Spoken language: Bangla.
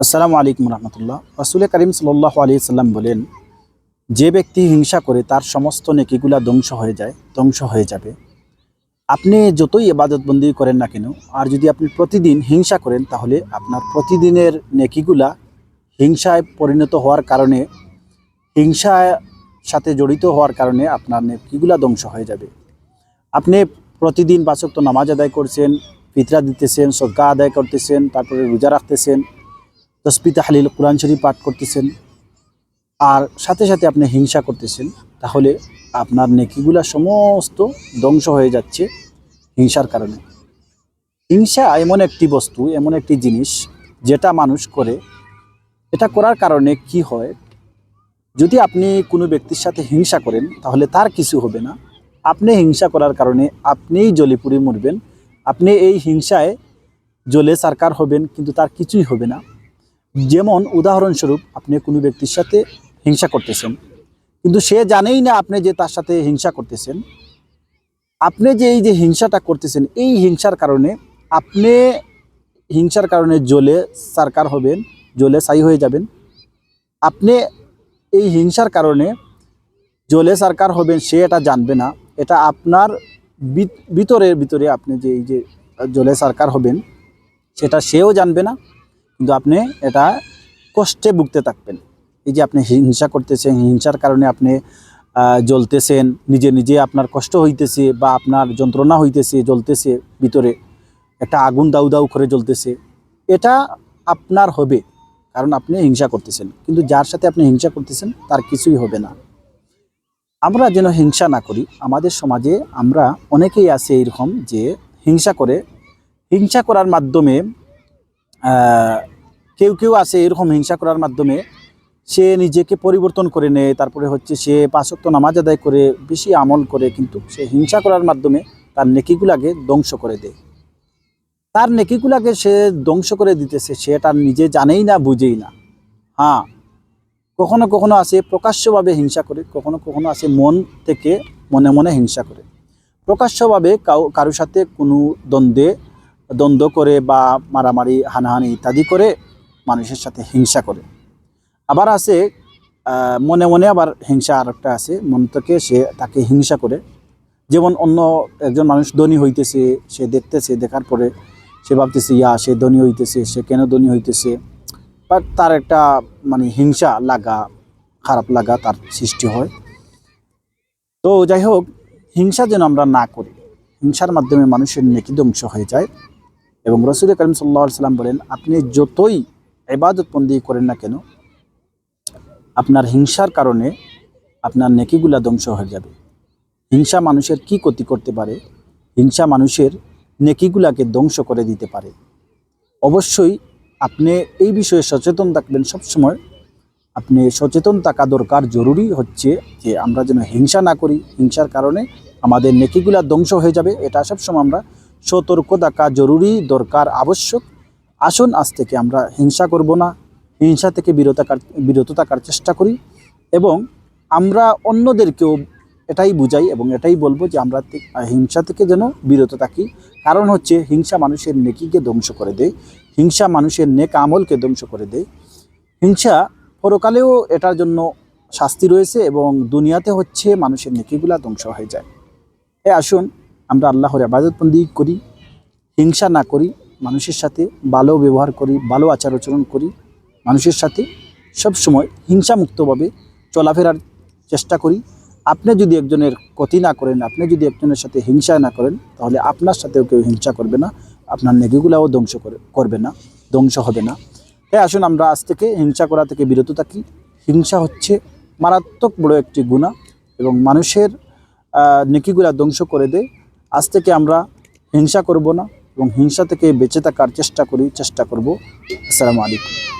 আসসালামু আলাইকুম রহমতুল্লাহ। রাসুল করিম সাল্লাহ আলী সাল্লাম বলেন, যে ব্যক্তি হিংসা করে, তার সমস্ত নেকিগুলা ধ্বংস হয়ে যায়, ধ্বংস হয়ে যাবে। আপনি যতই এবাদতবন্দি করেন না কেন, আর যদি আপনি প্রতিদিন হিংসা করেন, তাহলে আপনার প্রতিদিনের নেকিগুলা হিংসায় পরিণত হওয়ার কারণে হিংসার সাথে জড়িত হওয়ার কারণে আপনার নেকিগুলা ধ্বংস হয়ে যাবে। আপনি প্রতিদিন বাসক্ত নামাজ আদায় করছেন, ফিতরা দিতেছেন, সদকা আদায় করতেছেন, তারপরে রোজা রাখতেছেন তসবি তাহলিল কোরআন শরীফ পাঠ করতেছেন। আর সাথে সাথে আপনি হিংসা করতেছেন, তাহলে আপনার নেকিগুলা সমস্ত ধ্বংস হয়ে যাচ্ছে হিংসার কারণে। হিংসা এমন একটি বস্তু, এমন একটি জিনিস যেটা মানুষ করে। এটা করার কারণে কি হয়? যদি আপনি কোনো ব্যক্তির সাথে হিংসা করেন, তাহলে তার কিছু হবে না। আপনি হিংসা করার কারণে আপনিই জলিপুরি মরবেন। আপনি এই হিংসায় জ্বলে সরকার হবেন, কিন্তু তার কিছুই হবে না। যেমন উদাহরণস্বরূপ আপনি কোনো ব্যক্তির সাথে হিংসা করতেছেন, কিন্তু সে জানেই না আপনি যে তার সাথে হিংসা করতেছেন। আপনি যে এই যে হিংসাটা করতেছেন, এই হিংসার কারণে আপনি হিংসার কারণে জ্বলে সরকার হবেন, জ্বলে সাই হয়ে যাবেন। আপনি এই হিংসার কারণে জ্বলে সরকার হবেন, সে এটা জানবে না। এটা আপনার ভিত- ভিতরের ভিতরে আপনি যে এই যে জ্বলে সরকার হবেন, সেটা সেও জানবে না। কিন্তু আপনি এটা কষ্টে ভুগতে থাকবেন। এই যে আপনি হিংসা করতেছেন, হিংসার কারণে আপনি জ্বলতেছেন, নিজে নিজে আপনার কষ্ট হইতেছে বা আপনার যন্ত্রণা হইতেছে, জ্বলতেছে ভিতরে। একটা আগুন দাউ দাউ করে জ্বলতেছে। এটা আপনার হবে, কারণ আপনি হিংসা করতেছেন। কিন্তু যার সাথে আপনি হিংসা করতেছেন, তার কিছুই হবে না। আমরা যেন হিংসা না করি, আমাদের সমাজে আমরা অনেকেই আছে এরকম যে হিংসা করে। হিংসা করার মাধ্যমে কেউ কেউ আছে এরকম হিংসা করার মাধ্যমে সে নিজেকে পরিবর্তন করে নেয়, তারপরে হচ্ছে সে পাঁচক্ত নামাজ আদায় করে, বেশি আমল করে, কিন্তু সে হিংসা করার মাধ্যমে তার নেকিগুলাকে ধ্বংস করে দেয়। তার নেকিগুলাকে সে ধ্বংস করে দিতেছে, সে তার নিজে জানেই না, বুঝেই না। হ্যাঁ কখনো কখনো আছে প্রকাশ্যভাবে হিংসা করে, কখনো কখনো আছে মন থেকে মনে মনে হিংসা করে। প্রকাশ্যভাবে কাউ কারোর সাথে কোনো দ্বন্দ্বে দ্বন্দ্ব করে বা মারামারি, হানাহানি ইত্যাদি করে মানুষের সাথে হিংসা করে। আবার আছে মনে মনে আবার হিংসা আর একটা আছে, মন থেকে সে তাকে হিংসা করে। যেমন অন্য একজন মানুষ ধনী হইতেছে, সে দেখতেছে, দেখার পরে সে ভাবতেছে, ইয়া, সে ধনী হইতেছে, সে কেন ধনী হইতেছে? বা তার একটা মানে হিংসা লাগা, খারাপ লাগা তার সৃষ্টি হয়। তো যাই হোক, হিংসা যেন আমরা না করি, হিংসার মাধ্যমে মানুষের নেকি ধ্বংস হয়ে যায়। এবং রসুল করিম সাল্লা সাল্লাম বলেন, আপনি যতই এবাদতবন্দি করেন না কেন, আপনার হিংসার কারণে আপনার নেকিগুলা ধ্বংস হয়ে যাবে। হিংসা মানুষের কি ক্ষতি করতে পারে? হিংসা মানুষের নেকিগুলাকে ধ্বংস করে দিতে পারে। অবশ্যই আপনি এই বিষয়ে সচেতন থাকবেন সবসময়। আপনি সচেতন থাকা দরকার, জরুরি হচ্ছে যে আমরা যেন হিংসা না করি। হিংসার কারণে আমাদের নেকিগুলা ধ্বংস হয়ে যাবে, এটা সবসময় আমরা সতর্ক থাকা জরুরি, দরকার আবশ্যক। আসুন, আজ থেকে আমরা হিংসা করব না, হিংসা থেকে বিরত বিরত থাকার চেষ্টা করি এবং আমরা অন্যদেরকেও এটাই বুঝাই এবং এটাই বলব যে আমরা হিংসা থেকে যেন বিরত থাকি। কারণ হচ্ছে, হিংসা মানুষের নেকিকে ধ্বংস করে দেয়, হিংসা মানুষের নেক আমলকে ধ্বংস করে দেয়। হিংসা পরকালেও এটার জন্য শাস্তি রয়েছে এবং দুনিয়াতে হচ্ছে মানুষের নেকিগুলা ধ্বংস হয়ে যায়। এ, আসুন আমরা আল্লাহর আবাদতবন্দি করি, হিংসা না করি, মানুষের সাথে ভালো ব্যবহার করি, ভালো আচার আচরণ করি, মানুষের সাথে সব সময় হিংসামুক্তভাবে চলাফেরার চেষ্টা করি। আপনি যদি একজনের ক্ষতি না করেন, আপনি যদি একজনের সাথে হিংসা না করেন, তাহলে আপনার সাথেও কেউ হিংসা করবে না, আপনার নেগিগুলাও ধ্বংস করে, করবে না, ধ্বংস হবে না। তাই আসুন আমরা আজ থেকে হিংসা করা থেকে বিরত থাকি। হিংসা হচ্ছে মারাত্মক বড় একটি গুণা এবং মানুষের নেকিগুলা ধ্বংস করে দেয়। আজ থেকে আমরা হিংসা করব না এবং হিংসা থেকে বেঁচে থাকার চেষ্টা করি, চেষ্টা করব। আসসালামু আলাইকুম।